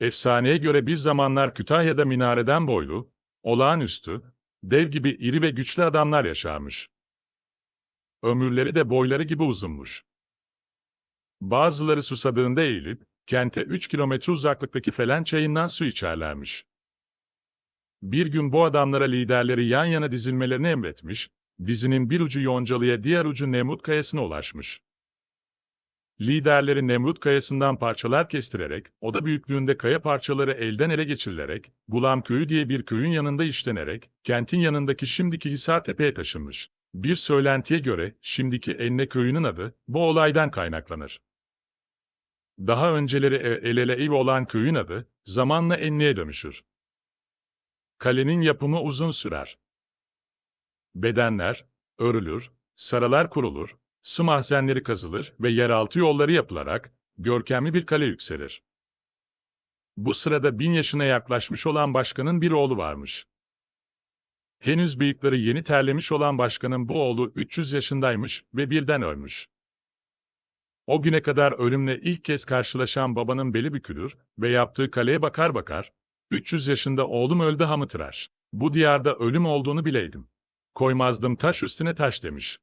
Efsaneye göre bir zamanlar Kütahya'da minareden boylu, olağanüstü, dev gibi iri ve güçlü adamlar yaşarmış. Ömürleri de boyları gibi uzunmuş. Bazıları susadığında eğilip, kente 3 kilometre uzaklıktaki Felen çayından su içerlermiş. Bir gün bu adamlara liderleri yan yana dizilmelerini emretmiş, dizinin bir ucu Yoncalı'ya diğer ucu Nemrut Kayası'na ulaşmış. Liderleri Nemrut Kayası'ndan parçalar kestirerek, oda büyüklüğünde kaya parçaları elden ele geçirilerek, Gulam Köyü diye bir köyün yanında işlenerek, kentin yanındaki şimdiki Hisar Tepe'ye taşınmış. Bir söylentiye göre, şimdiki Enne Köyü'nün adı, bu olaydan kaynaklanır. Daha önceleri e- el ele ev olan köyün adı, zamanla Enne'ye dönüşür. Kalenin yapımı uzun sürer. Bedenler, örülür, saralar kurulur, su mahzenleri kazılır ve yeraltı yolları yapılarak görkemli bir kale yükselir. Bu sırada bin yaşına yaklaşmış olan başkanın bir oğlu varmış. Henüz bıyıkları yeni terlemiş olan başkanın bu oğlu 300 yaşındaymış ve birden ölmüş. O güne kadar ölümle ilk kez karşılaşan babanın beli bükülür ve yaptığı kaleye bakar bakar, 300 yaşında oğlum öldü hamı tıraş. Bu diyarda ölüm olduğunu bileydim. Koymazdım taş üstüne taş demiş.